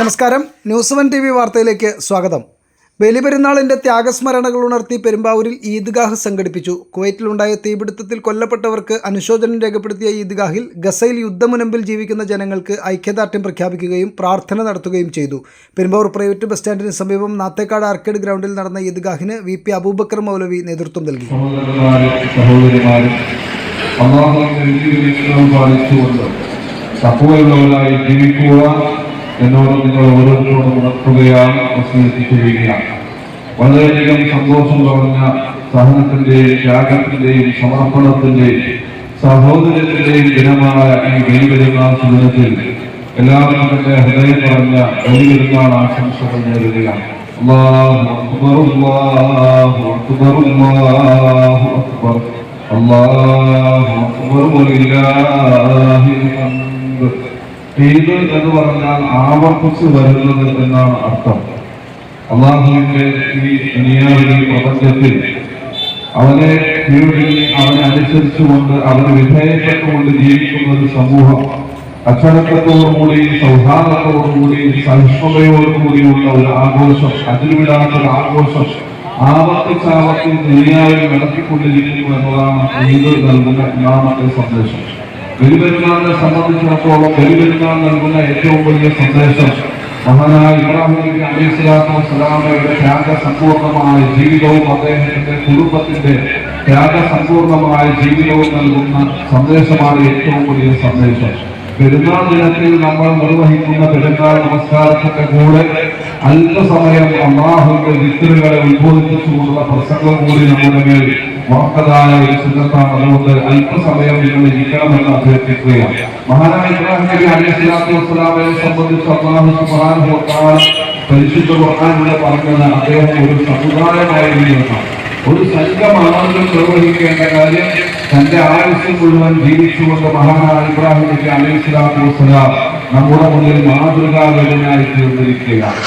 നമസ്കാരം. News one T V വാർത്തയിലേക്ക് സ്വാഗതം. ബലിപെരുന്നാളിന്റെ ത്യാഗസ്മരണകൾ ഉണർത്തി പെരുമ്പാവൂരിൽ ഈദ്ഗാഹ് സംഘടിപ്പിച്ചു. കുവൈറ്റിലുണ്ടായ തീപിടുത്തത്തിൽ കൊല്ലപ്പെട്ടവർക്ക് അനുശോചനം രേഖപ്പെടുത്തിയ ഈദ്ഗാഹിൽ ഗസയിൽ യുദ്ധമുനമ്പിൽ ജീവിക്കുന്ന ജനങ്ങൾക്ക് ഐക്യദാർഢ്യം പ്രഖ്യാപിക്കുകയും പ്രാർത്ഥന നടത്തുകയും ചെയ്തു. പെരുമ്പാവൂർ പ്രൈവറ്റ് ബസ് സ്റ്റാൻഡിന് സമീപം നാത്തേക്കാട് ആർക്കേഡ് ഗ്രൗണ്ടിൽ നടന്ന ഈദ്ഗാഹിന് വി പി അബൂബക്കർ മൗലവി നേതൃത്വം നൽകി. സഹോദരന്മാരും ജീവിക്കുക. എന്നോട് നിങ്ങൾ ഓരോരുത്തരോടും ഉണർത്തുകയാണ് ചെയ്യുകയാണ് വളരെയധികം സന്തോഷം പറഞ്ഞ സഹനത്തിന്റെയും ത്യാഗത്തിന്റെയും സമർപ്പണത്തിന്റെയും സഹോദരത്തിന്റെയും ദിനമായ ഈ വെയിലുരുന്നാൾ ദിനത്തിൽ എല്ലാവരും തന്റെ ഹൃദയം പറഞ്ഞ വെയിലുരുന്നാൾ ആശംസകൾ നേരുകയാണ്. അല്ലാഹു അക്ബർ അല്ലാഹു അക്ബർ അല്ലാഹു അക്ബർ. അല്ലാഹു അക്ബർ വലില്ലാഹിൽ ഈദ് എന്ന് പറഞ്ഞാൽ ആവർത്തിച്ച് വരുന്നത് എന്നാണ് അർത്ഥം. അള്ളാഹുവിന്റെ ഈ ദുനിയാവിലെ പ്രപഞ്ചത്തിൽ അവനെ കീഴിൽ അവനെ അനുസരിച്ചുകൊണ്ട് അവന് വിധേയപ്പെട്ടുകൊണ്ട് ജീവിക്കുന്ന ഒരു സമൂഹം അച്ചടക്കത്തോടുകൂടി സൗഹാർദ്ദത്തോടുകൂടി സഹിഷ്ണുതയോടുകൂടിയുള്ള ഒരു ആഘോഷം അതിരുവിടാത്ത ഒരു ആഘോഷം ആവർത്തിച്ചാവർത്തി ദുനിയാവിൽ നടത്തിക്കൊണ്ടിരിക്കുന്നു എന്നതാണ് ഈദ് നൽകുന്ന ഒന്നാമത്തെ സന്ദേശം. ബലിപെരുന്നാളിനെ സംബന്ധിച്ചിടത്തോളം ബലിപെരുന്നാൾ നൽകുന്ന ഏറ്റവും വലിയ സന്ദേശം മഹാനായ ഇബ്രാഹിം അലൈഹി സ്വലാത്തു വസ്സലാമയുടെ ത്യാഗസമ്പൂർണമായ ജീവിതവും അദ്ദേഹത്തിന്റെ കുടുംബത്തിന്റെ ത്യാഗസമ്പൂർണമായ ജീവിതവും നൽകുന്ന സന്ദേശമാണ് ഏറ്റവും വലിയ സന്ദേശം. പെരുന്നാൾ ദിനത്തിൽ നമ്മൾ നിർവഹിക്കുന്ന പെരുന്നാൾ നമസ്കാരത്തിന്റെ കൂടെ അല്പസമയം അള്ളാഹുവിന്റെ വിത്തലുകളെ ഉത്ബോധിപ്പിച്ചുകൊണ്ടുള്ള പ്രസംഗം കൂടി നമ്മുടെ മേൽ ഒരു സുന്നത്താണ് അതുകൊണ്ട് അല്പസമയം നിങ്ങൾ ഇരിക്കണമെന്ന് അഭ്യർത്ഥിക്കുകയാണ്. മഹാനായ ഇബ്രാഹിം നബി അലൈഹി സ്വലാത്തു വസ്സലാമയെ സംബന്ധിച്ച് അള്ളാഹു സുബ്ഹാനഹു പരിശുദ്ധ ഖുർആനിലൂടെ പറഞ്ഞത് അദ്ദേഹം ഒരു സമുദായമായിരുന്നു ഒരു സംഘം ആളുകൾ കാര്യം തന്റെ ആയുസ് മുഴുവൻ ജീവിച്ചുകൊണ്ട് മഹാനായ ഇബ്രാഹിം നബി അലൈഹി സ്വലാത്തു വസ്സലാം നമ്മുടെ മുന്നിൽ മാതൃകാപരനായി തീർന്നിരിക്കുകയാണ്.